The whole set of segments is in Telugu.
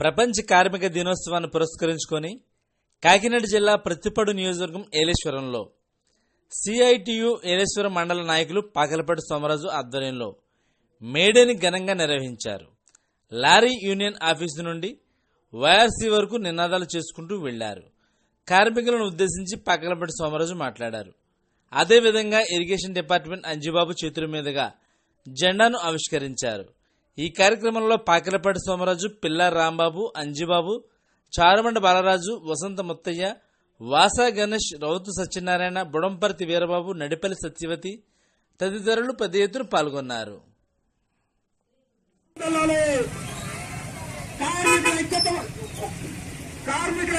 ప్రపంచ కార్మిక దినోత్సవాన్ని పురస్కరించుకొని కాకినాడ జిల్లా ప్రతిపడు నియోజకవర్గం ఏలేశ్వరంలో. సిఐటియు ఏలేశ్వరం మండల నాయకులు పాకలపాటి సోమరాజు ఆధ్వర్యంలో మేడేని ఘనంగా నిర్వహించారు. లారీ యూనియన్ ఆఫీసు నుండి వైఆర్సీ వరకు నినాదాలు చేసుకుంటూ వెళ్ళారు. కార్మికులను ఉద్దేశించి పాకలపాటి సోమరాజు మాట్లాడారు. అదేవిధంగా ఇరిగేషన్ డిపార్ట్మెంట్ అంజిబాబు చేతుల మీదుగా జెండాను ఆవిష్కరించారు. ఈ కార్యక్రమంలో పాకిలపాటి సోమరాజు పిల్ల రాంబాబు అంజిబాబు చారుమండ బాలరాజు వసంత ముత్తయ్య వాసా గణేష్ రౌతు సత్యనారాయణ బుడంపర్తి వీరబాబు నడిపల్లి సత్యవతి తదితరులు పెద్ద ఎత్తున పాల్గొన్నారు. కార్మికుల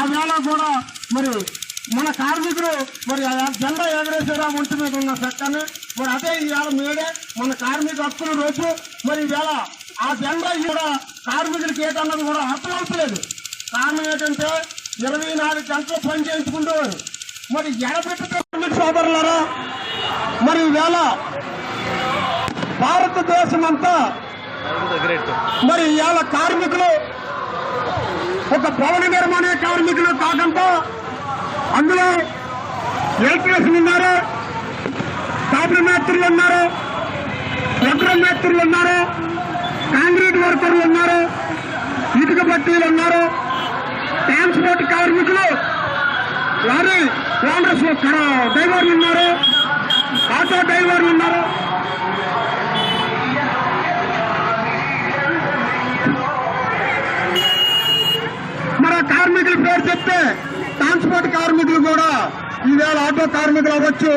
ఆ వేళ కూడా మరి మన కార్మికులు మరి ఆ జెండా ఎగరేసారా ఒంటి మీద ఉన్న చక్కని మరి అదే ఈవేళ మేడే మన కార్మిక హక్కుల రోజు మరి ఈవేళ ఆ జెండా కూడా కార్మికులకి ఏటన్నది కూడా అర్థమవుతలేదు కారణం ఏంటంటే ఇరవై నాలుగు గంటలు పని చేయించుకుంటేవారు. మరి ఎడబెట్టు కార్మిక సోదరులారా మరి ఈవేళ భారతదేశం అంతా మరి ఇవాళ కార్మికులు ఒక భవన నిర్మాణ కార్మికులు కాకంతో అందులో ఎలక్ట్రీషియన్ ఉన్నారు టాబ్లెట్ మేస్త్రులు ఉన్నారు వడ్ర మేస్త్రులు ఉన్నారు కాంక్రీట్ వర్కర్లు ఉన్నారు ఇటుక పట్టీలు ఉన్నారు ట్రాన్స్పోర్ట్ కార్మికులు లారీ ఓనర్స్ డ్రైవర్లు ఉన్నారు ఆటో డ్రైవర్లు ఉన్నారు. కార్మికుల పేరు చెప్తే ట్రాన్స్పోర్ట్ కార్మికులు కూడా ఈవేళ ఆటో కార్మికులు అవ్వచ్చు.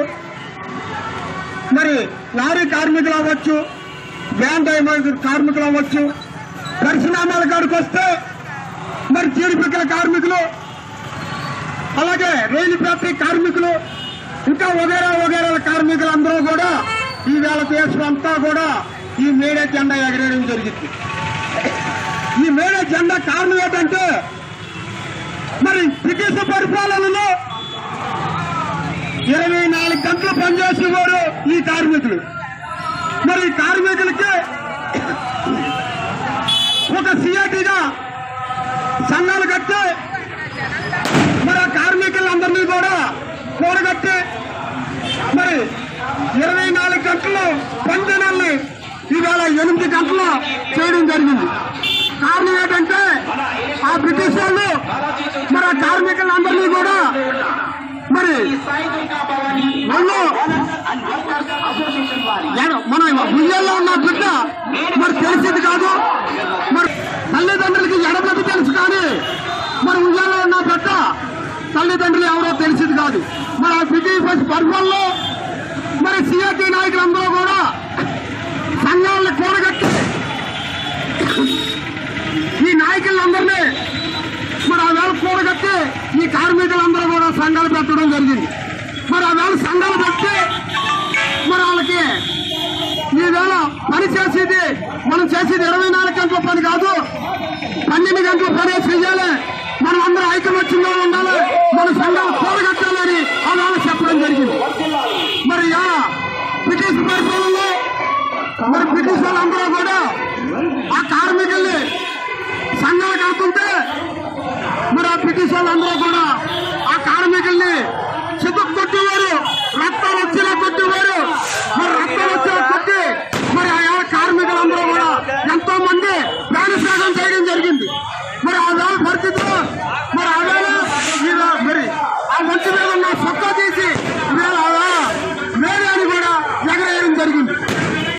మరి లారీ కార్మికులు అవ్వచ్చు వ్యాన్ డ్రైవర్ కార్మికులు అవ్వచ్చు. పరిశ్రమాల కాడికి వస్తే మరి చీడిపిక్కల కార్మికులు అలాగే రైలు ఫ్యాక్టరీ కార్మికులు ఇంకా వగేరా వగేరాల కార్మికులందరూ కూడా ఈవేళ దేశం అంతా కూడా ఈ మేడే జెండా ఎగరేయడం జరిగింది. ఈ మేడే జెండా కారణం ఏంటంటే మరి బ్రిటిష్ పరిపాలనలో ఇరవై నాలుగు గంటలు పనిచేసేవారు ఈ కార్మికులు. మరి కార్మికులకి ఒక సిఐటిగా సంఘాలు కట్టి మరి ఆ కార్మికులందరినీ కూడా కూడగట్టి మరి ఇరవై నాలుగు గంటలు పని దినాల్ని ఈవేళ ఎనిమిది గంటలు చేయడం జరిగింది కారణం ఏంటంటే ఆ బ్రిటిష్ వాళ్ళు మరి ఆ కార్మికులందరినీ కూడా నన్ను మనం ఎడ- ఉన్న బిడ్డ మరి తెలిసింది కాదు. మరి తల్లిదండ్రులకి ఎడబెట్టి తెలుసు కానీ మరి ఉయ్యాల్లో ఉన్న బిడ్డ తల్లిదండ్రులు ఎవరో తెలిసింది కాదు. మరి ఆ బ్రిటిష్ పరిపాలనలో మరి సిఆర్టీ నాయకులందరూ కూడా సంఘాలను కూడగట్టి ఈ నాయకులందరినీ మరి ఆ వేళ కూడగట్టి ఈ కార్మికులందరూ కూడా సంఘాలు పెట్టడం జరిగింది. మరి ఆ వేళ సంఘాలు పెట్టి మరి వాళ్ళకి ఈవేళ పని చేసేది మనం చేసేది ఇరవై నాలుగు గంటల పని కాదు పన్నెండు గంటల పని చేయాలి మనం అందరూ ఐకమత్యంగా ఉండాలి మన సంఘాలు పోరగట్టాలని ఆ వేళ చెప్పడం జరిగింది. మరి ఆ బ్రిటిష్ పరిపాలనలో మరి బ్రిటిష్ వాళ్ళందరూ కూడా ఆ కార్మికుల్ని సంఘాలు కడుతుంటే మరి ఆ బ్రిటిష్ వాళ్ళందరూ కూడా